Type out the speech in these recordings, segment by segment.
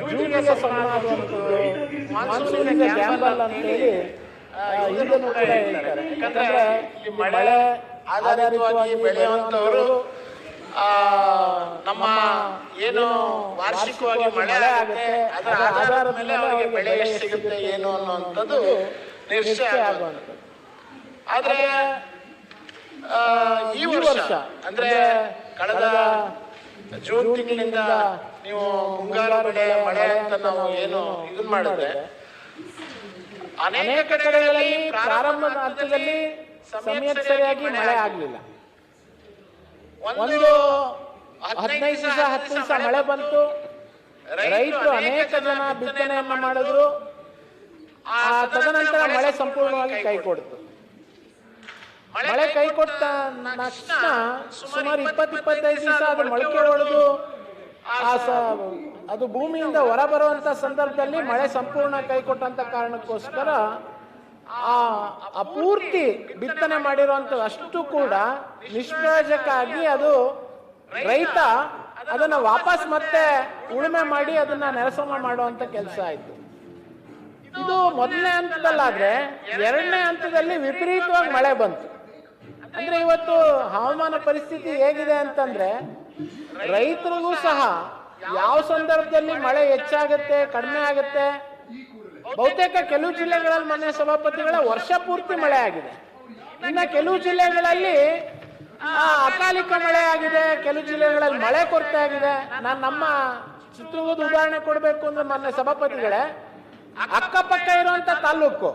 ಜೂನಿಗೆ ಸಮನಾಗುವಂಥದ್ದು ಮಾನ್ಸೂನಿಗೆ gamble ಅಂತೇಳಿ ಆ, ಇದನ್ನು ಕೂಡ ಹೇಳ್ತಾರೆ ಯಾಕಂದ್ರೆ ಇಲ್ಲಿ ಮಳೆ ಆಧಾರಿತವಾಗಿ ಬೆಳೆಯುವಂಥವರು ನಮ್ಮ ಏನು ವಾರ್ಷಿಕವಾಗಿ ಮಳೆ ಆಗುತ್ತೆ ಅದರ ಆಧಾರದ ಮೇಲೆ ಅವರಿಗೆ ಬೆಳೆ ಎಷ್ಟು ಸಿಗುತ್ತೆ ಏನು ಅನ್ನುವಂಥದ್ದು ನಿಶ್ಚಯ ಆಗುವಂಥದ್ದು. ಆದ್ರೆ ಈ ವರ್ಷ ಅಂದ್ರೆ ಕಳೆದ ಜೂನ್ ತಿಂಗಳಿಂದ ನೀವು ಮುಂಗಾರು ಬೆಳೆ, ಮಳೆ ಅಂತ ನಾವು ಏನು ಇದನ್ನ ಮಾಡಿದ್ರೆ, ಅನೇಕ ಕಡೆಗಳಲ್ಲಿ ಪ್ರಾರಂಭ ಹಂತದಲ್ಲಿ ಸಮಯ ಸರಿಯಾಗಿ ಮಳೆ ಆಗಲಿಲ್ಲ. ಒಂದು ಹದಿನೈದು ದಿವಸ, ಹತ್ತು ದಿವಸ ಮಳೆ ಬಂತು. ರೈತರು ಅನೇಕ ಜನ ಬಿತ್ತನೆಯನ್ನ ಮಾಡಿದ್ರು. ಆ ತದನಂತರ ಮಳೆ ಸಂಪೂರ್ಣವಾಗಿ ಕೈ ಕೊಡ್ತು. ಮಳೆ ಕೈ ಕೊಟ್ಟ ತಕ್ಷಣ ಸುಮಾರು ಇಪ್ಪತ್ತು, ಇಪ್ಪತ್ತೈದು ದಿವಸ ಅದು ಮೊಳಕೆ ಹೊಡೆದು ಆ ಅದು ಭೂಮಿಯಿಂದ ಹೊರ ಬರುವಂತ ಸಂದರ್ಭದಲ್ಲಿ ಮಳೆ ಸಂಪೂರ್ಣ ಕೈ ಕೊಟ್ಟಂತ ಕಾರಣಕ್ಕೋಸ್ಕರ ಆ ಅಪೂರ್ತಿ ಪೂರ್ತಿ ಬಿತ್ತನೆ ಮಾಡಿರುವಂತ ಅಷ್ಟು ಕೂಡ ನಿಷ್ಪ್ರಯೋಜಕಾಗಿ ಅದು ರೈತ ಅದನ್ನ ವಾಪಸ್ ಮತ್ತೆ ಉಳುಮೆ ಮಾಡಿ ಅದನ್ನ ನೆಲಸಮ ಮಾಡುವಂತ ಕೆಲಸ ಆಯ್ತು. ಇದು ಮೊದಲನೇ ಹಂತದಲ್ಲಾದ್ರೆ ಎರಡನೇ ಹಂತದಲ್ಲಿ ವಿಪರೀತವಾಗಿ ಮಳೆ ಬಂತು. ಅಂದ್ರೆ ಇವತ್ತು ಹವಾಮಾನ ಪರಿಸ್ಥಿತಿ ಹೇಗಿದೆ ಅಂತಂದ್ರೆ ರೈತರಿಗೂ ಸಹ ಯಾವ ಸಂದರ್ಭದಲ್ಲಿ ಮಳೆ ಹೆಚ್ಚಾಗುತ್ತೆ, ಕಡಿಮೆ ಆಗುತ್ತೆ? ಬಹುತೇಕ ಕೆಲವು ಜಿಲ್ಲೆಗಳಲ್ಲಿ ಮನೆ ಸಭಾಪತಿಗಳ ವರ್ಷ ಪೂರ್ತಿ ಮಳೆ ಆಗಿದೆ. ಇನ್ನ ಕೆಲವು ಜಿಲ್ಲೆಗಳಲ್ಲಿ ಅಕಾಲಿಕ ಮಳೆ ಆಗಿದೆ. ಕೆಲವು ಜಿಲ್ಲೆಗಳಲ್ಲಿ ಮಳೆ ಕೊರತೆ ಆಗಿದೆ. ನಾನು ನಮ್ಮ ಚಿತ್ರದುರ್ಗದ ಉದಾಹರಣೆ ಕೊಡಬೇಕು ಅಂದ್ರೆ ಮೊನ್ನೆ ಸಭಾಪತಿಗಳೇ, ಅಕ್ಕಪಕ್ಕ ಇರುವಂತ ತಾಲೂಕು,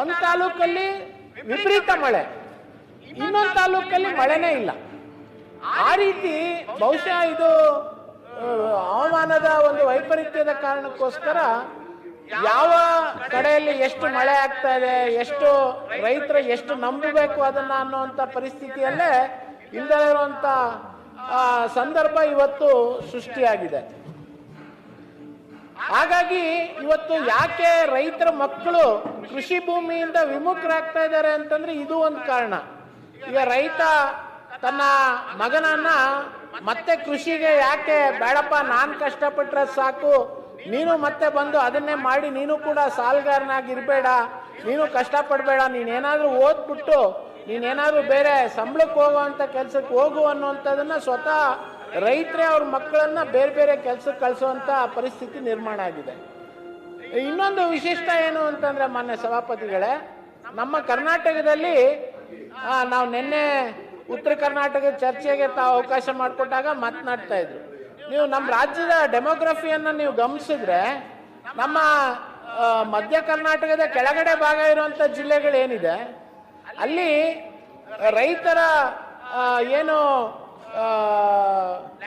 ಒಂದ್ ತಾಲೂಕಲ್ಲಿ ವಿಪರೀತ ಮಳೆ. ಇನ್ನೊಂದು ತಾಲೂಕಲ್ಲಿ ಮಳೆನೇ ಇಲ್ಲ. ಆ ರೀತಿ ಬಹುಶಃ ಇದು ಹವಾಮಾನದ ಒಂದು ವೈಪರೀತ್ಯದ ಕಾರಣಕ್ಕೋಸ್ಕರ ಯಾವ ಕಡೆಯಲ್ಲಿ ಎಷ್ಟು ಮಳೆ ಆಗ್ತಾ ಇದೆ, ಎಷ್ಟು ರೈತರು ಎಷ್ಟು ನಂಬಬೇಕು ಅದನ್ನ ಅನ್ನುವಂತ ಪರಿಸ್ಥಿತಿಯಲ್ಲೇ ಇಲ್ಲದೇ ಇರುವಂತ ಸಂದರ್ಭ ಇವತ್ತು ಸೃಷ್ಟಿಯಾಗಿದೆ. ಹಾಗಾಗಿ ಇವತ್ತು ಯಾಕೆ ರೈತರ ಮಕ್ಕಳು ಕೃಷಿ ಭೂಮಿಯಿಂದ ವಿಮುಖರಾಗ್ತಾ ಇದ್ದಾರೆ ಅಂತಂದ್ರೆ ಇದು ಒಂದು ಕಾರಣ. ಈಗ ರೈತ ತನ್ನ ಮಗನನ್ನ ಮತ್ತೆ ಕೃಷಿಗೆ ಯಾಕೆ ಬೇಡಪ್ಪ, ನಾನ್ ಕಷ್ಟಪಟ್ಟರೆ ಸಾಕು, ನೀನು ಮತ್ತೆ ಬಂದು ಅದನ್ನೇ ಮಾಡಿ, ನೀನು ಕೂಡ ಸಾಲ್ಗಾರನಾಗಿ ಇರಬೇಡ ನೀನು ಕಷ್ಟಪಡಬೇಡ, ನೀನೇನಾದ್ರೂ ಓದ್ಬಿಟ್ಟು, ನೀನೇನಾದ್ರೂ ಬೇರೆ ಸಂಬಳಕ್ಕೆ ಹೋಗುವಂತ ಕೆಲ್ಸಕ್ಕೆ ಹೋಗು ಅನ್ನುವಂಥದ್ದನ್ನ ಸ್ವತಃ ರೈತರೇ ಅವ್ರ ಮಕ್ಕಳನ್ನ ಬೇರೆ ಬೇರೆ ಕೆಲ್ಸಕ್ಕೆ ಕಳಿಸುವಂತ ಪರಿಸ್ಥಿತಿ ನಿರ್ಮಾಣ ಆಗಿದೆ. ಇನ್ನೊಂದು ವಿಶಿಷ್ಟ ಏನು ಅಂತಂದ್ರೆ ಮಾನ್ಯ ಸಭಾಪತಿಗಳೇ, ನಮ್ಮ ಕರ್ನಾಟಕದಲ್ಲಿ ನಾವು ನಿನ್ನೆ ಉತ್ತರ ಕರ್ನಾಟಕದ ಚರ್ಚೆಗೆ ತಾವು ಅವಕಾಶ ಮಾಡಿಕೊಟ್ಟಾಗ ಮಾತನಾಡ್ತಾ ಇದ್ರು. ನೀವು ನಮ್ಮ ರಾಜ್ಯದ ಡೆಮೋಗ್ರಫಿಯನ್ನು ನೀವು ಗಮನಿಸಿದ್ರೆ ನಮ್ಮ ಮಧ್ಯ ಕರ್ನಾಟಕದ ಕೆಳಗಡೆ ಭಾಗ ಇರುವಂತ ಜಿಲ್ಲೆಗಳೇನಿದೆ, ಅಲ್ಲಿ ರೈತರ ಏನು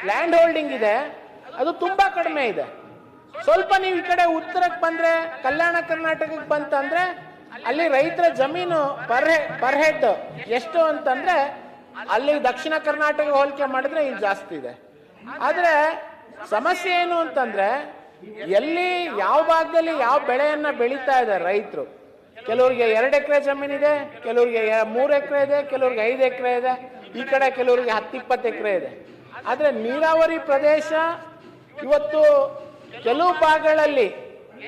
ಲ್ಯಾಂಡ್ ಹೋಲ್ಡಿಂಗ್ ಇದೆ, ಅದು ತುಂಬಾ ಕಡಿಮೆ ಇದೆ. ಸ್ವಲ್ಪ ನೀವು ಈ ಕಡೆ ಉತ್ತರಕ್ಕೆ ಬಂದ್ರೆ, ಕಲ್ಯಾಣ ಕರ್ನಾಟಕಕ್ಕೆ ಬಂತಂದ್ರೆ ಅಲ್ಲಿ ರೈತರ ಜಮೀನು ಪರ್ ಪರ್ ಹೆಡ್ ಎಷ್ಟು ಅಂತಂದ್ರೆ ಅಲ್ಲಿ ದಕ್ಷಿಣ ಕರ್ನಾಟಕ ಹೋಲಿಕೆ ಮಾಡಿದ್ರೆ ಇಲ್ಲಿ ಜಾಸ್ತಿ ಇದೆ. ಆದ್ರೆ ಸಮಸ್ಯೆ ಏನು ಅಂತಂದ್ರೆ ಎಲ್ಲಿ ಯಾವ ಭಾಗದಲ್ಲಿ ಯಾವ ಬೆಳೆಯನ್ನ ಬೆಳೀತಾ ಇದ್ದಾರೆ ರೈತರು? ಕೆಲವ್ರಿಗೆ ಎರಡು ಎಕರೆ ಜಮೀನಿದೆ ಕೆಲವ್ರಿಗೆ ಮೂರು ಎಕರೆ ಇದೆ, ಕೆಲವ್ರಿಗೆ ಐದು ಎಕರೆ ಇದೆ, ಈ ಕಡೆ ಕೆಲವ್ರಿಗೆ ಹತ್ತಿಪ್ಪತ್ತು ಎಕರೆ ಇದೆ. ಆದರೆ ನೀರಾವರಿ ಪ್ರದೇಶ ಇವತ್ತು ಕೆಲವು ಭಾಗಗಳಲ್ಲಿ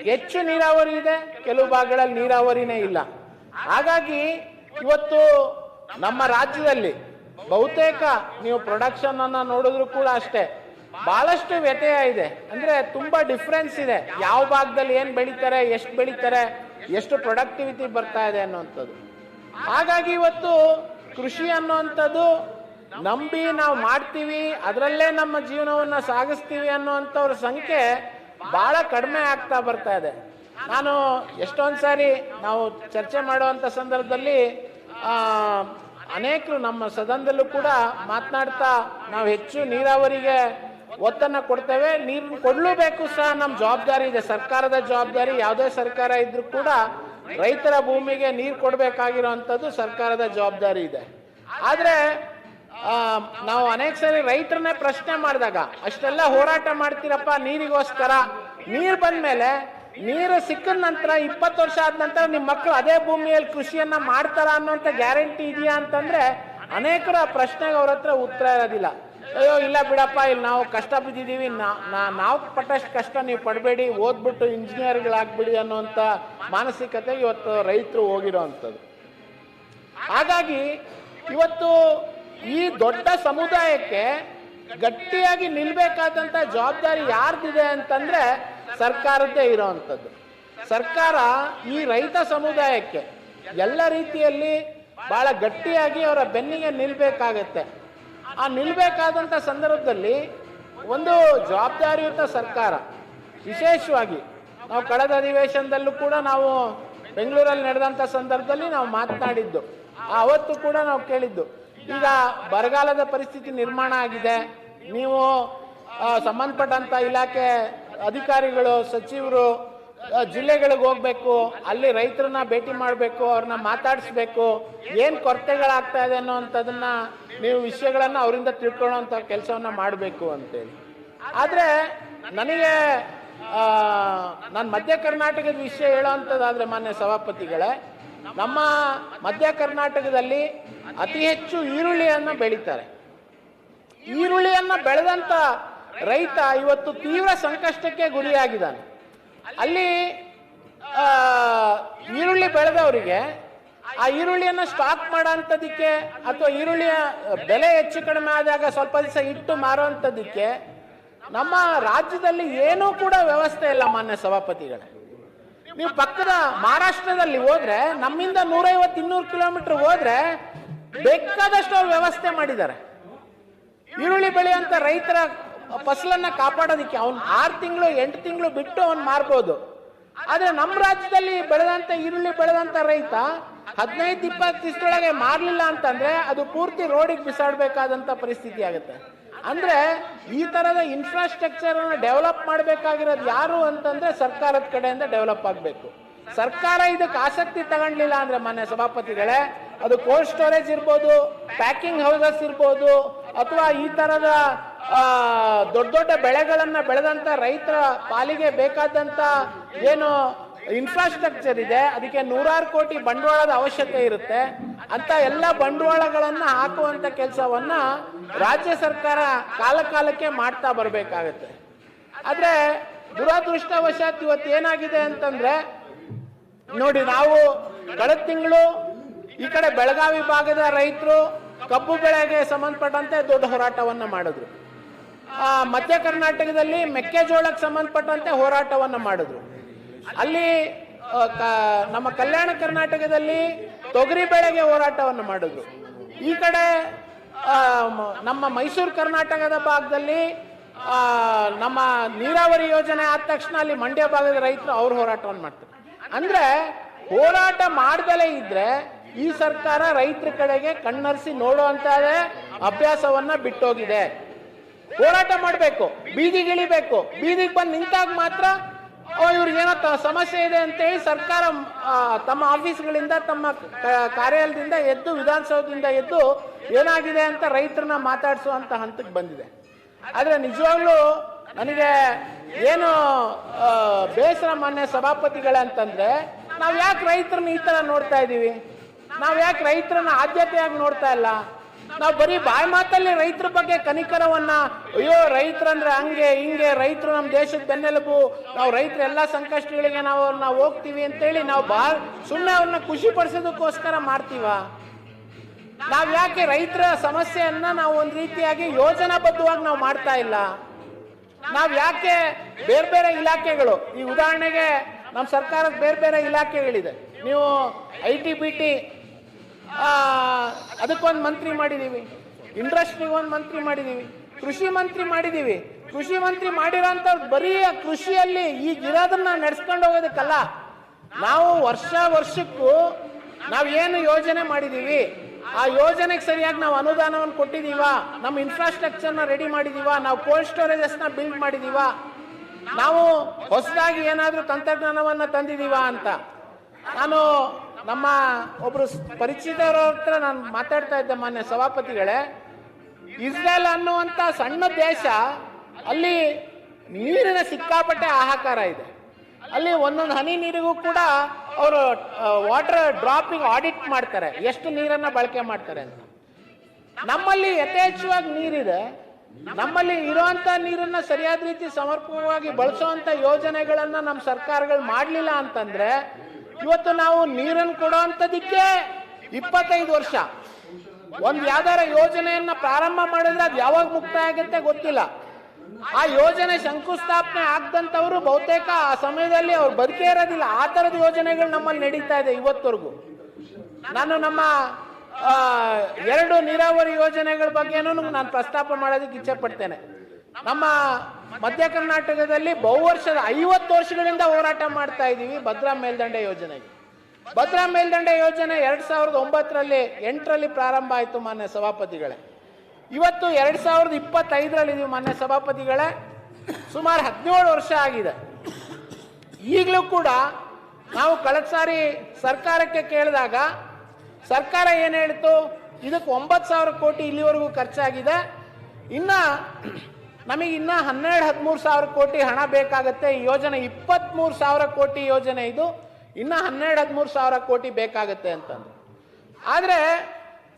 ಹೆಚ್ಚು ನೀರಾವರಿ ಇದೆ, ಕೆಲವು ಭಾಗಗಳಲ್ಲಿ ನೀರಾವರಿನೇ ಇಲ್ಲ. ಹಾಗಾಗಿ ಇವತ್ತು ನಮ್ಮ ರಾಜ್ಯದಲ್ಲಿ ಬಹುತೇಕ ನೀವು ಪ್ರೊಡಕ್ಷನ್ ಅನ್ನ ನೋಡಿದ್ರು ಕೂಡ ಅಷ್ಟೇ, ಬಹಳಷ್ಟು ವ್ಯತ್ಯಯ ಇದೆ. ಅಂದ್ರೆ ತುಂಬಾ ಡಿಫ್ರೆನ್ಸ್ ಇದೆ. ಯಾವ ಭಾಗದಲ್ಲಿ ಏನ್ ಬೆಳೀತಾರೆ, ಎಷ್ಟು ಬೆಳೀತಾರೆ, ಎಷ್ಟು ಪ್ರೊಡಕ್ಟಿವಿಟಿ ಬರ್ತಾ ಇದೆ ಅನ್ನುವಂಥದ್ದು. ಹಾಗಾಗಿ ಇವತ್ತು ಕೃಷಿ ಅನ್ನುವಂಥದ್ದು ನಂಬಿ ನಾವು ಮಾಡ್ತೀವಿ, ಅದರಲ್ಲೇ ನಮ್ಮ ಜೀವನವನ್ನ ಸಾಗಿಸ್ತೀವಿ ಅನ್ನುವಂಥವ್ರ ಸಂಖ್ಯೆ ಬಹಳ ಕಡಿಮೆ ಆಗ್ತಾ ಬರ್ತಾ ಇದೆ. ನಾನು ಎಷ್ಟೊಂದು ಸಾರಿ ನಾವು ಚರ್ಚೆ ಮಾಡುವಂಥ ಸಂದರ್ಭದಲ್ಲಿ ಅನೇಕರು ನಮ್ಮ ಸದನದಲ್ಲೂ ಕೂಡ ಮಾತನಾಡ್ತಾ ನಾವು ಹೆಚ್ಚು ನೀರಾವರಿಗೆ ಒತ್ತನ್ನ ಕೊಡ್ತೇವೆ. ನೀರು ಕೊಡಲೂಬೇಕು ಸಹ ನಮ್ಮ ಜವಾಬ್ದಾರಿ ಇದೆ. ಸರ್ಕಾರದ ಜವಾಬ್ದಾರಿ, ಯಾವುದೇ ಸರ್ಕಾರ ಇದ್ದರೂ ಕೂಡ ರೈತರ ಭೂಮಿಗೆ ನೀರು ಕೊಡಬೇಕಾಗಿರುವಂಥದ್ದು ಸರ್ಕಾರದ ಜವಾಬ್ದಾರಿ ಇದೆ. ಆದರೆ ನಾವು ಅನೇಕ ಸರಿ ರೈತರನ್ನೇ ಪ್ರಶ್ನೆ ಮಾಡಿದಾಗ, ಅಷ್ಟೆಲ್ಲ ಹೋರಾಟ ಮಾಡ್ತೀರಪ್ಪ, ನೀರಿಗೋಸ್ಕರ ನೀರು ಬಂದ ಮೇಲೆ ನೀರು ಸಿಕ್ಕಿದ ನಂತರ ಇಪ್ಪತ್ತು ವರ್ಷ ಆದ ನಂತರ ನಿಮ್ಮ ಮಕ್ಕಳು ಅದೇ ಭೂಮಿಯಲ್ಲಿ ಕೃಷಿಯನ್ನ ಮಾಡ್ತಾರ ಅನ್ನೋಂಥ ಗ್ಯಾರಂಟಿ ಇದೆಯಾ ಅಂತಂದ್ರೆ ಅನೇಕರ ಪ್ರಶ್ನೆಗೆ ಅವ್ರ ಹತ್ರ ಉತ್ತರ ಇರೋದಿಲ್ಲ. ಅಯ್ಯೋ, ಇಲ್ಲ ಬಿಡಪ್ಪ, ಇಲ್ಲಿ ನಾವು ಕಷ್ಟ ಬಿದ್ದಿದ್ದೀವಿ. ನಾವು ಪಟ್ಟಷ್ಟು ಕಷ್ಟ ನೀವು ಪಡಬೇಡಿ, ಓದ್ಬಿಟ್ಟು ಇಂಜಿನಿಯರ್ಗಳಾಗ್ಬಿಡಿ ಅನ್ನೋಂಥ ಮಾನಸಿಕತೆ ಇವತ್ತು ರೈತರು ಹೋಗಿರೋ ಅಂಥದ್ದು ಹಾಗಾಗಿ ಇವತ್ತು ಈ ದೊಡ್ಡ ಸಮುದಾಯಕ್ಕೆ ಗಟ್ಟಿಯಾಗಿ ನಿಲ್ಬೇಕಾದಂಥ ಜವಾಬ್ದಾರಿ ಯಾರ್ದಿದೆ ಅಂತಂದ್ರೆ ಸರ್ಕಾರದ್ದೇ ಇರೋವಂಥದ್ದು ಸರ್ಕಾರ ಈ ರೈತ ಸಮುದಾಯಕ್ಕೆ ಎಲ್ಲ ರೀತಿಯಲ್ಲಿ ಬಹಳ ಗಟ್ಟಿಯಾಗಿ ಅವರ ಬೆನ್ನಿಗೆ ನಿಲ್ಬೇಕಾಗತ್ತೆ. ಆ ನಿಲ್ಬೇಕಾದಂಥ ಸಂದರ್ಭದಲ್ಲಿ ಒಂದು ಜವಾಬ್ದಾರಿಯುತ ಸರ್ಕಾರ, ವಿಶೇಷವಾಗಿ ನಾವು ಕಳೆದ ಅಧಿವೇಶನದಲ್ಲೂ ಕೂಡ ನಾವು ಬೆಂಗಳೂರಲ್ಲಿ ನಡೆದಂಥ ಸಂದರ್ಭದಲ್ಲಿ ನಾವು ಮಾತನಾಡಿದ್ದು. ಅವತ್ತು ಕೂಡ ನಾವು ಕೇಳಿದ್ದು, ಈಗ ಬರಗಾಲದ ಪರಿಸ್ಥಿತಿ ನಿರ್ಮಾಣ ಆಗಿದೆ, ನೀವು ಸಂಬಂಧಪಟ್ಟಂಥ ಇಲಾಖೆ ಅಧಿಕಾರಿಗಳು, ಸಚಿವರು ಜಿಲ್ಲೆಗಳಿಗೆ ಹೋಗ್ಬೇಕು, ಅಲ್ಲಿ ರೈತರನ್ನ ಭೇಟಿ ಮಾಡಬೇಕು, ಅವ್ರನ್ನ ಮಾತಾಡಿಸ್ಬೇಕು, ಏನು ಕೊರತೆಗಳಾಗ್ತಾ ಇದೆ ಅನ್ನೋವಂಥದ್ದನ್ನ ನೀವು ವಿಷಯಗಳನ್ನ ಅವರಿಂದ ತಿಳ್ಕೊಳ್ಳೋಂಥ ಕೆಲಸವನ್ನ ಮಾಡಬೇಕು ಅಂತೇಳಿ. ಆದರೆ ನನಗೆ ನಾನು ಮಧ್ಯ ಕರ್ನಾಟಕದ ವಿಷಯ ಹೇಳೋವಂಥದ್ದಾದ್ರೆ ಮಾನ್ಯ ಸಭಾಪತಿಗಳೇ, ನಮ್ಮ ಮಧ್ಯ ಕರ್ನಾಟಕದಲ್ಲಿ ಅತಿ ಹೆಚ್ಚು ಈರುಳ್ಳಿಯನ್ನು ಬೆಳೀತಾರೆ. ಈರುಳ್ಳಿಯನ್ನು ಬೆಳೆದಂತ ರೈತ ಇವತ್ತು ತೀವ್ರ ಸಂಕಷ್ಟಕ್ಕೆ ಗುರಿಯಾಗಿದ್ದಾನೆ. ಅಲ್ಲಿ ಈರುಳ್ಳಿ ಬೆಳೆದವರಿಗೆ ಆ ಈರುಳ್ಳಿಯನ್ನು ಸ್ಟಾಕ್ ಮಾಡೋಂಥದ್ದಕ್ಕೆ ಅಥವಾ ಈರುಳ್ಳಿಯ ಬೆಲೆ ಹೆಚ್ಚು ಕಡಿಮೆ ಆದಾಗ ಸ್ವಲ್ಪ ದಿವಸ ಇಟ್ಟು ಮಾರುವಂಥದಕ್ಕೆ ನಮ್ಮ ರಾಜ್ಯದಲ್ಲಿ ಏನೂ ಕೂಡ ವ್ಯವಸ್ಥೆ ಇಲ್ಲ, ಮಾನ್ಯ ಸಭಾಪತಿಗಳೇ. ನೀವು ಪಕ್ಕದ ಮಹಾರಾಷ್ಟ್ರದಲ್ಲಿ ಹೋದ್ರೆ, ನಮ್ಮಿಂದ ನೂರೈವತ್ತು, ಇನ್ನೂರು ಕಿಲೋಮೀಟರ್ ಹೋದ್ರೆ ಬೇಕಾದಷ್ಟು ಅವ್ರು ವ್ಯವಸ್ಥೆ ಮಾಡಿದ್ದಾರೆ. ಈರುಳ್ಳಿ ಬೆಳೆಯಂತ ರೈತರ ಫಸಲನ್ನ ಕಾಪಾಡೋದಕ್ಕೆ ಅವ್ನು ಆರು ತಿಂಗಳು, ಎಂಟು ತಿಂಗಳು ಬಿಟ್ಟು ಅವ್ನು ಮಾರ್ಬೋದು. ಆದ್ರೆ ನಮ್ಮ ರಾಜ್ಯದಲ್ಲಿ ಬೆಳೆದಂತ ಈರುಳ್ಳಿ, ಬೆಳೆದಂತ ರೈತ ಹದಿನೈದು, ಇಪ್ಪತ್ತು ದಿವಸದೊಳಗೆ ಮಾರ್ಲಿಲ್ಲ ಅಂತಂದ್ರೆ ಅದು ಪೂರ್ತಿ ರೋಡಿಗೆ ಬಿಸಾಡ್ಬೇಕಾದಂತ ಪರಿಸ್ಥಿತಿ ಆಗುತ್ತೆ. ಅಂದ್ರೆ ಈ ತರದ ಇನ್ಫ್ರಾಸ್ಟ್ರಕ್ಚರ್ ಅನ್ನು ಡೆವಲಪ್ ಮಾಡಬೇಕಾಗಿರೋದು ಯಾರು ಅಂತಂದ್ರೆ ಸರ್ಕಾರದ ಕಡೆಯಿಂದ ಡೆವಲಪ್ ಆಗಬೇಕು. ಸರ್ಕಾರ ಇದಕ್ಕೆ ಆಸಕ್ತಿ ತಗೊಂಡ್ಲಿಲ್ಲ ಅಂದ್ರೆ ಮನೆ ಸಭಾಪತಿಗಳೇ, ಅದು ಕೋಲ್ಡ್ ಸ್ಟೋರೇಜ್ ಇರ್ಬೋದು ಪ್ಯಾಕಿಂಗ್ ಹೌಸಸ್ ಇರ್ಬೋದು, ಅಥವಾ ಈ ತರದ ದೊಡ್ಡ ದೊಡ್ಡ ಬೆಳೆಗಳನ್ನು ಬೆಳೆದಂತ ರೈತರ ಪಾಲಿಗೆ ಬೇಕಾದಂತ ಏನು ಇನ್ಫ್ರಾಸ್ಟ್ರಕ್ಚರ್ ಇದೆ, ಅದಕ್ಕೆ ನೂರಾರು ಕೋಟಿ ಬಂಡವಾಳದ ಅವಶ್ಯಕತೆ ಇರುತ್ತೆ. ಅಂತ ಎಲ್ಲ ಬಂಡವಾಳಗಳನ್ನು ಹಾಕುವಂತ ಕೆಲಸವನ್ನ ರಾಜ್ಯ ಸರ್ಕಾರ ಕಾಲ ಕಾಲಕ್ಕೆ ಮಾಡ್ತಾ ಬರಬೇಕಾಗತ್ತೆ. ಆದ್ರೆ ದುರದೃಷ್ಟವಶಾತ್ ಇವತ್ತು ಏನಾಗಿದೆ ಅಂತಂದ್ರೆ, ನೋಡಿ ನಾವು ಕಳೆದ ತಿಂಗಳು ಈ ಕಡೆ ಬೆಳಗಾವಿ ಭಾಗದ ರೈತರು ಕಬ್ಬು ಬೆಳೆಗೆ ಸಂಬಂಧಪಟ್ಟಂತೆ ದೊಡ್ಡ ಹೋರಾಟವನ್ನ ಮಾಡಿದ್ರು. ಮಧ್ಯ ಕರ್ನಾಟಕದಲ್ಲಿ ಮೆಕ್ಕೆಜೋಳಕ್ಕೆ ಸಂಬಂಧಪಟ್ಟಂತೆ ಹೋರಾಟವನ್ನು ಮಾಡಿದ್ರು. ಅಲ್ಲಿ ನಮ್ಮ ಕಲ್ಯಾಣ ಕರ್ನಾಟಕದಲ್ಲಿ ತೊಗರಿ ಬೆಳೆಗೆ ಹೋರಾಟವನ್ನು ಮಾಡಿದ್ರು. ಈ ಕಡೆ ನಮ್ಮ ಮೈಸೂರು ಕರ್ನಾಟಕದ ಭಾಗದಲ್ಲಿ ನಮ್ಮ ನೀರಾವರಿ ಯೋಜನೆ ಆದ ತಕ್ಷಣ ಅಲ್ಲಿ ಮಂಡ್ಯ ಭಾಗದ ರೈತರು ಅವ್ರು ಹೋರಾಟವನ್ನು ಮಾಡ್ತಾರೆ. ಅಂದ್ರೆ ಹೋರಾಟ ಮಾಡದಲೇ ಇದ್ರೆ ಈ ಸರ್ಕಾರ ರೈತರ ಕಡೆಗೆ ಕಣ್ಣರಿಸಿ ನೋಡುವಂತಾದ ಅಭ್ಯಾಸವನ್ನ ಬಿಟ್ಟೋಗಿದೆ. ಹೋರಾಟ ಮಾಡಬೇಕು ಬೀದಿಗೆ ಇಳಿಬೇಕು ಬೀದಿಗೆ ಬಂದು ನಿಂತಾಗ ಮಾತ್ರ ಇವ್ರಿಗೇನೋ ಸಮಸ್ಯೆ ಇದೆ ಅಂತೇಳಿ ಸರ್ಕಾರ ಆ, ತಮ್ಮ ಆಫೀಸ್ಗಳಿಂದ ತಮ್ಮ ಕಾರ್ಯಾಲಯದಿಂದ ಎದ್ದು ವಿಧಾನಸೌಧದಿಂದ ಎದ್ದು ಏನಾಗಿದೆ ಅಂತ ರೈತರನ್ನ ಮಾತಾಡಿಸುವಂತ ಹಂತಕ್ಕೆ ಬಂದಿದೆ. ಆದರೆ ನಿಜವಾಗ್ಲೂ ನನಗೆ ಏನು ಬೇಸರ ಮಾನ್ಯ ಸಭಾಪತಿಗಳೇ ಅಂತಂದ್ರೆ ನಾವು ಯಾಕೆ ರೈತರನ್ನ ಈ ತರ ನೋಡ್ತಾ ಇದ್ದೀವಿ ನಾವು ಯಾಕೆ ರೈತರನ್ನ ಆದ್ಯತೆಯಾಗಿ ನೋಡ್ತಾ ಇಲ್ಲ? ನಾವು ಬರೀ ಬಾಯಿ ಮಾತಲ್ಲಿ ರೈತರ ಬಗ್ಗೆ ಕನಿಕರವನ್ನ, ಅಯ್ಯೋ ರೈತರಂದ್ರೆ ಹಂಗೆ, ಹಿಂಗೆ, ರೈತರು ನಮ್ಮ ದೇಶದ ಬೆನ್ನೆಲುಬು, ನಾವು ರೈತರ ಎಲ್ಲ ಸಂಕಷ್ಟಗಳಿಗೆ ನಾವು ಅವ್ರನ್ನ ಹೋಗ್ತೀವಿ ಅಂತೇಳಿ ನಾವು ಬಾ ಸುಮ್ಮನೆ ಅವ್ರನ್ನ ಖುಷಿ ಪಡಿಸೋದಕ್ಕೋಸ್ಕರ ಮಾಡ್ತೀವ? ನಾವು ಯಾಕೆ ರೈತರ ಸಮಸ್ಯೆಯನ್ನ ನಾವು ಒಂದು ರೀತಿಯಾಗಿ ಯೋಜನಾಬದ್ಧವಾಗಿ ನಾವು ಮಾಡ್ತಾ ಇಲ್ಲ? ನಾವು ಯಾಕೆ ಬೇರೆ ಬೇರೆ ಇಲಾಖೆಗಳು, ಈ ಉದಾಹರಣೆಗೆ ನಮ್ಮ ಸರ್ಕಾರದ ಬೇರೆ ಬೇರೆ ಇಲಾಖೆಗಳಿದೆ. ನೀವು ಐ ಟಿ ಬಿ ಟಿ ಅದಕ್ಕೊಂದು ಮಂತ್ರಿ ಮಾಡಿದ್ದೀವಿ ಇಂಡಸ್ಟ್ರಿಗೆ ಒಂದು ಮಂತ್ರಿ ಮಾಡಿದ್ದೀವಿ ಕೃಷಿ ಮಂತ್ರಿ ಮಾಡಿದ್ದೀವಿ ಕೃಷಿ ಮಂತ್ರಿ ಮಾಡಿರೋಂಥ ಬರೀ ಕೃಷಿಯಲ್ಲಿ ಈಗ ಇರೋದನ್ನ ನಡೆಸ್ಕೊಂಡು ಹೋಗೋದಕ್ಕಲ್ಲ. ನಾವು ವರ್ಷ ವರ್ಷಕ್ಕೂ ನಾವು ಏನು ಯೋಜನೆ ಮಾಡಿದ್ದೀವಿ ಆ ಯೋಜನೆಗೆ ಸರಿಯಾಗಿ ನಾವು ಅನುದಾನವನ್ನು ಕೊಟ್ಟಿದ್ದೀವಾ ನಮ್ಮ ಇನ್ಫ್ರಾಸ್ಟ್ರಕ್ಚರ್ನ ರೆಡಿ ಮಾಡಿದೀವ, ನಾವು ಕೋಲ್ಡ್ ಸ್ಟೋರೇಜಸ್ನ ಬಿಲ್ಡ್ ಮಾಡಿದೀವ, ನಾವು ಹೊಸದಾಗಿ ಏನಾದರೂ ತಂತ್ರಜ್ಞಾನವನ್ನು ತಂದಿದ್ದೀವಾ ಅಂತ. ನಾನು ನಮ್ಮ ಒಬ್ರು ಸ್- ಪರಿಚಿತರ ಹತ್ರ ನಾನು ಮಾತಾಡ್ತಾ ಇದ್ದೆ ಮಾನ್ಯ ಸಭಾಪತಿಗಳೇ. ಇಸ್ರೇಲ್ ಅನ್ನುವಂಥ ಸಣ್ಣ ದೇಶ, ಅಲ್ಲಿ ನೀರಿನ ಸಿಕ್ಕಾಪಟ್ಟೆ ಹಾಹಾಕಾರ ಇದೆ. ಅಲ್ಲಿ ಒಂದೊಂದು ಹನಿ ನೀರಿಗೂ ಕೂಡ ಅವರು ವಾಟರ್ ಡ್ರಾಪಿಂಗ್ ಆಡಿಟ್ ಮಾಡ್ತಾರೆ. ಎಷ್ಟು ನೀರನ್ನ ಬಳಕೆ ಮಾಡ್ತಾರೆ ಅಂತ. ನಮ್ಮಲ್ಲಿ ಯಥೇಚ್ಛವಾಗಿ ನೀರಿದೆ. ನಮ್ಮಲ್ಲಿ ಇರುವಂತ ನೀರನ್ನ ಸರಿಯಾದ ರೀತಿ ಸಮರ್ಪಕವಾಗಿ ಬಳಸುವಂತ ಯೋಜನೆಗಳನ್ನ ನಮ್ಮ ಸರ್ಕಾರಗಳು ಮಾಡಲಿಲ್ಲ ಅಂತಂದ್ರೆ ಇವತ್ತು ನಾವು ನೀರನ್ನು ಕೊಡುವಂತದಕ್ಕೆ ಇಪ್ಪತ್ತೈದು ವರ್ಷ. ಒಂದು ಯಾವ್ದಾರ ಯೋಜನೆಯನ್ನ ಪ್ರಾರಂಭ ಮಾಡಿದ್ರೆ ಅದು ಯಾವಾಗ ಮುಕ್ತಾಯ ಆಗುತ್ತೆ ಗೊತ್ತಿಲ್ಲ. ಆ ಯೋಜನೆ ಶಂಕುಸ್ಥಾಪನೆ ಆಗದಂತವ್ರು ಬಹುತೇಕ ಆ ಸಮಯದಲ್ಲಿ ಅವ್ರು ಬದುಕೇ ಇರೋದಿಲ್ಲ. ಆ ಥರದ ಯೋಜನೆಗಳು ನಮ್ಮಲ್ಲಿ ನಡೀತಾ ಇದೆ ಇವತ್ತವರೆಗೂ. ನಾನು ನಮ್ಮ ಎರಡು ನೀರಾವರಿ ಯೋಜನೆಗಳ ಬಗ್ಗೆನೂ ನಾನು ಪ್ರಸ್ತಾಪ ಮಾಡೋದಕ್ಕೆ ಇಚ್ಛೆ ಪಡ್ತೇನೆ ನಮ್ಮ ಮಧ್ಯ ಕರ್ನಾಟಕದಲ್ಲಿ ಬಹುವರ್ಷದ ಐವತ್ತು ವರ್ಷಗಳಿಂದ ಹೋರಾಟ ಮಾಡ್ತಾ ಇದ್ದೀವಿ ಭದ್ರಾ ಮೇಲ್ದಂಡೆ ಯೋಜನೆಗೆ. ಭದ್ರಾ ಮೇಲ್ದಂಡೆ ಯೋಜನೆ ಎರಡ್ ಸಾವಿರದ ಒಂಬತ್ತರಲ್ಲಿ ಎಂಟರಲ್ಲಿ ಪ್ರಾರಂಭ ಆಯಿತು ಮಾನ್ಯ ಸಭಾಪತಿಗಳೇ. ಇವತ್ತು ಎರಡ್ ಸಾವಿರದ ಇಪ್ಪತ್ತೈದರಲ್ಲಿ ಇದೀವಿ ಮಾನ್ಯ ಸಭಾಪತಿಗಳೇ, ಸುಮಾರು ಹದಿನೇಳು ವರ್ಷ ಆಗಿದೆ. ಈಗಲೂ ಕೂಡ ನಾವು ಕಳೆದ ಸಾರಿ ಸರ್ಕಾರಕ್ಕೆ ಕೇಳಿದಾಗ ಸರ್ಕಾರ ಏನು ಹೇಳ್ತು? ಇದಕ್ಕೆ ಒಂಬತ್ತು ಸಾವಿರ ಕೋಟಿ ಇಲ್ಲಿವರೆಗೂ ಖರ್ಚಾಗಿದೆ. ಇನ್ನ ನಮಗೆ ಇನ್ನೂ ಹನ್ನೆರಡು, ಹದಿಮೂರು ಸಾವಿರ ಕೋಟಿ ಹಣ ಬೇಕಾಗುತ್ತೆ. ಈ ಯೋಜನೆ ಇಪ್ಪತ್ತ್ಮೂರು ಸಾವಿರ ಕೋಟಿ ಯೋಜನೆ ಇದು. ಇನ್ನೂ ಹನ್ನೆರಡು, ಹದಿಮೂರು ಸಾವಿರ ಕೋಟಿ ಬೇಕಾಗುತ್ತೆ ಅಂತಂದು ಆದರೆ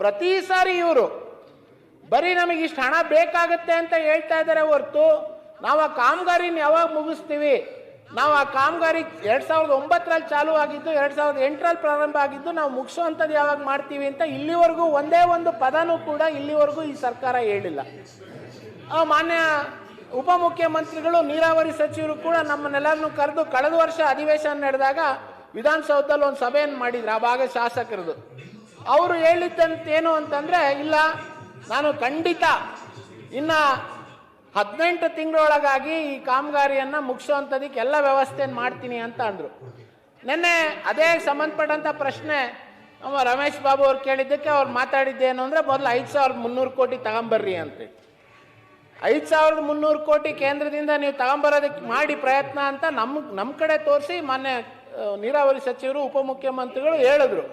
ಪ್ರತಿ ಸಾರಿ ಇವರು, ಬರೀ ನಮಗೆ ಇಷ್ಟು ಹಣ ಬೇಕಾಗುತ್ತೆ ಅಂತ ಹೇಳ್ತಾ ಇದ್ದಾರೆ ಹೊರತು, ನಾವು ಆ ಕಾಮಗಾರಿನ ಯಾವಾಗ ಮುಗಿಸ್ತೀವಿ? ನಾವು ಆ ಕಾಮಗಾರಿ ಎರಡ್ ಸಾವಿರದ ಒಂಬತ್ತರಲ್ಲಿ ಚಾಲು ಆಗಿದ್ದು, ಎರಡ್ ಸಾವಿರದ ಎಂಟರಲ್ಲಿ ಪ್ರಾರಂಭ ಆಗಿದ್ದು, ನಾವು ಮುಗಿಸುವಂಥದ್ದು ಯಾವಾಗ ಮಾಡ್ತೀವಿ ಅಂತ ಇಲ್ಲಿವರೆಗೂ ಒಂದೇ ಒಂದು ಪದನೂ ಕೂಡ ಇಲ್ಲಿವರೆಗೂ ಈ ಸರ್ಕಾರ ಹೇಳಿಲ್ಲ. ಮಾನ್ಯ ಉಪಮುಖ್ಯಮಂತ್ರಿಗಳು, ನೀರಾವರಿ ಸಚಿವರು ಕೂಡ ನಮ್ಮನ್ನೆಲ್ಲರನ್ನು ಕರೆದು ಕಳೆದ ವರ್ಷ ಅಧಿವೇಶನ ನಡೆದಾಗ ವಿಧಾನಸೌಧದಲ್ಲಿ ಒಂದು ಸಭೆಯನ್ನು ಮಾಡಿದ್ರು, ಆ ಭಾಗ ಶಾಸಕರದು. ಅವರು ಹೇಳಿದ್ದಂತೇನು ಅಂತಂದ್ರೆ, ಇಲ್ಲ, ನಾನು ಖಂಡಿತ ಇನ್ನ ಹದಿನೆಂಟು ತಿಂಗಳೊಳಗಾಗಿ ಈ ಕಾಮಗಾರಿಯನ್ನ ಮುಗಿಸುವಂಥದಕ್ಕೆ ಎಲ್ಲ ವ್ಯವಸ್ಥೆಯನ್ನು ಮಾಡ್ತೀನಿ ಅಂತ ಅಂದರು. ನಿನ್ನೆ ಅದೇ ಸಂಬಂಧಪಟ್ಟಂಥ ಪ್ರಶ್ನೆ ನಮ್ಮ ರಮೇಶ್ ಬಾಬು ಅವ್ರು ಕೇಳಿದ್ದಕ್ಕೆ ಅವ್ರು ಮಾತಾಡಿದ್ದೇನು ಅಂದರೆ ಮೊದಲು ಐದು ಸಾವಿರದ ಮುನ್ನೂರು ಕೋಟಿ ತಗೊಂಬರ್ರಿ ಅಂತ ಐದು ಸಾವಿರದ ಮುನ್ನೂರು ಕೋಟಿ ಕೇಂದ್ರದಿಂದ ನೀವು ತಗೊಂಬರೋದಕ್ಕೆ ಮಾಡಿ ಪ್ರಯತ್ನ ಅಂತ ನಮ್ಮ ನಮ್ಮ ಕಡೆ ತೋರಿಸಿ ಮಾನ್ಯ ನೀರಾವರಿ ಸಚಿವರು, ಉಪಮುಖ್ಯಮಂತ್ರಿಗಳು ಹೇಳಿದ್ರು.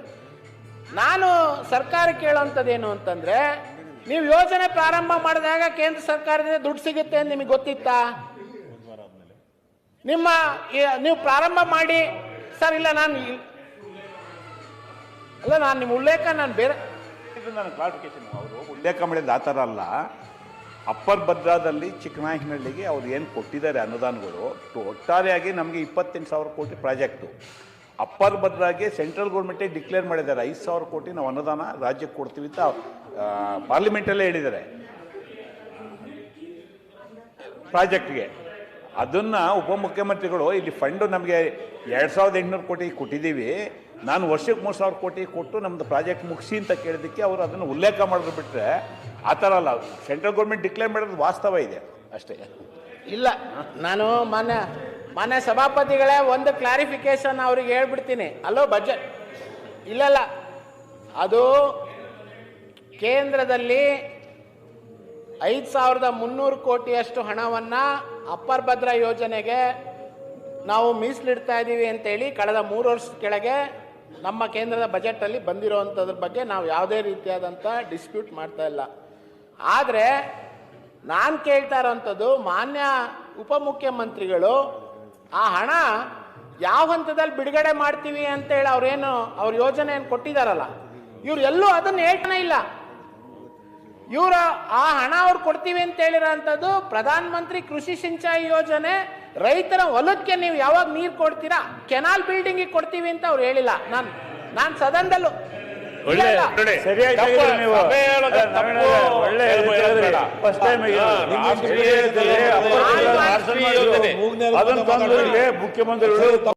ನಾನು ಸರ್ಕಾರ ಕೇಳೋಂಥದ್ದೇನು ಅಂತಂದ್ರೆ ನೀವು ಯೋಜನೆ ಪ್ರಾರಂಭ ಮಾಡಿದಾಗ ಕೇಂದ್ರ ಸರ್ಕಾರದಿಂದ ದುಡ್ಡು ಸಿಗುತ್ತೆ ಅಂತ ನಿಮಗೆ ಗೊತ್ತಿತ್ತಾ? ನಿಮ್ಮ ನೀವು ಪ್ರಾರಂಭ ಮಾಡಿ, ಸರ್, ಇಲ್ಲ, ನಾನು ಅಲ್ಲ, ನಾನು ನಿಮ್ಮ ಉಲ್ಲೇಖ, ನಾನು ಬೇರೆ ಕ್ಲಾರಿಫಿಕೇಶನ್ ಅವರು ಉಲ್ಲೇಖ ಮಾಡಿದ ಆ ಥರ ಅಲ್ಲ. ಅಪ್ಪರ್ ಭದ್ರಾದಲ್ಲಿ ಚಿಕ್ಕನಾಯಕನಹಳ್ಳಿಗೆ ಅವ್ರು ಏನು ಕೊಟ್ಟಿದ್ದಾರೆ ಅನುದಾನಗಳು ಒಟ್ಟಾರೆಯಾಗಿ ನಮಗೆ ಇಪ್ಪತ್ತೆಂಟು ಸಾವಿರ ಕೋಟಿ ಪ್ರಾಜೆಕ್ಟು ಅಪ್ಪರ್ ಭದ್ರಾಗೆ ಸೆಂಟ್ರಲ್ ಗೌರ್ಮೆಂಟೇ ಡಿಕ್ಲೇರ್ ಮಾಡಿದ್ದಾರೆ. ಐದು ಸಾವಿರ ಕೋಟಿ ನಾವು ಅನುದಾನ ರಾಜ್ಯಕ್ಕೆ ಕೊಡ್ತೀವಿ ಅಂತ ಪಾರ್ಲಿಮೆಂಟಲ್ಲೇ ಹೇಳಿದ್ದಾರೆ. ಪ್ರಾಜೆಕ್ಟ್ಗೆ. ಅದನ್ನು ಉಪಮುಖ್ಯಮಂತ್ರಿಗಳು ಇಲ್ಲಿ ಫಂಡು ನಮಗೆ ಎರಡು ಸಾವಿರದ ಎಂಟುನೂರು ಕೋಟಿ ಕೊಟ್ಟಿದ್ದೀವಿ. ನಾನು ವರ್ಷಕ್ಕೆ ಮೂರು ಸಾವಿರ ಕೋಟಿ ಕೊಟ್ಟು ನಮ್ಮದು ಪ್ರಾಜೆಕ್ಟ್ ಮುಗಿಸಿ ಅಂತ ಕೇಳಿದ್ದಕ್ಕೆ ಅವರು ಅದನ್ನು ಉಲ್ಲೇಖ ಮಾಡಿದ್ರು ಬಿಟ್ಟರೆ ಆ ಥರ ಅಲ್ಲ. ಸೆಂಟ್ರಲ್ ಗೌರ್ಮೆಂಟ್ ಡಿಕ್ಲೇರ್ ಮಾಡೋದು ವಾಸ್ತವ ಇದೆ. ಅಷ್ಟೇ. ಇಲ್ಲ. ನಾನು ಮಾನ್ಯ ಮಾನ್ಯ ಸಭಾಪತಿಗಳೇ ಒಂದು ಕ್ಲಾರಿಫಿಕೇಶನ್ ಅವ್ರಿಗೆ ಹೇಳ್ಬಿಡ್ತೀನಿ. ಅಲ್ಲೋ ಬಜೆಟ್ ಇಲ್ಲಲ್ಲ. ಅದು ಕೇಂದ್ರದಲ್ಲಿ ಐದು ಸಾವಿರದ ಮುನ್ನೂರು ಕೋಟಿಯಷ್ಟು ಹಣವನ್ನು ಅಪ್ಪರ್ ಭದ್ರಾ ಯೋಜನೆಗೆ ನಾವು ಮೀಸಲಿಡ್ತಾ ಇದ್ದೀವಿ ಅಂತೇಳಿ ಕಳೆದ ಮೂರು ವರ್ಷದ ಕೆಳಗೆ ನಮ್ಮ ಕೇಂದ್ರದ ಬಜೆಟಲ್ಲಿ ಬಂದಿರೋವಂಥದ್ರ ಬಗ್ಗೆ ನಾವು ಯಾವುದೇ ರೀತಿಯಾದಂಥ ಡಿಸ್ಪ್ಯೂಟ್ ಮಾಡ್ತಾ ಇಲ್ಲ. ಆದರೆ ನಾನು ಕೇಳ್ತಾ ಇರೋವಂಥದ್ದು ಮಾನ್ಯ ಉಪಮುಖ್ಯಮಂತ್ರಿಗಳು ಆ ಹಣ ಯಾವ ಹಂತದಲ್ಲಿ ಬಿಡುಗಡೆ ಮಾಡ್ತೀವಿ ಅಂತೇಳಿ ಅವ್ರೇನು, ಅವ್ರ ಯೋಜನೆಯನ್ನು ಕೊಟ್ಟಿದ್ದಾರಲ್ಲ ಇವ್ರು ಎಲ್ಲೂ ಅದನ್ನು ಹೇಳ್ತಾನೆ ಇಲ್ಲ. ಇವರ ಆ ಹಣ ಅವ್ರು ಕೊಡ್ತೀವಿ ಅಂತ ಹೇಳಿರೋಂಥದ್ದು ಪ್ರಧಾನ ಮಂತ್ರಿ ಕೃಷಿ ಸಿಂಚಾಯಿ ಯೋಜನೆ ರೈತರ ಹೊಲಕ್ಕೆ ನೀವು ಯಾವಾಗ ನೀರು ಕೊಡ್ತೀರಾ? ಕೆನಾಲ್ ಬಿಲ್ಡಿಂಗ್ ಕೊಡ್ತೀವಿ ಅಂತ ಅವ್ರು ಹೇಳಿಲ್ಲ. ನಾನು ನಾನು ಸದನದಲ್ಲೂ. ಮುಖ್ಯಮಂತ್ರಿಗಳು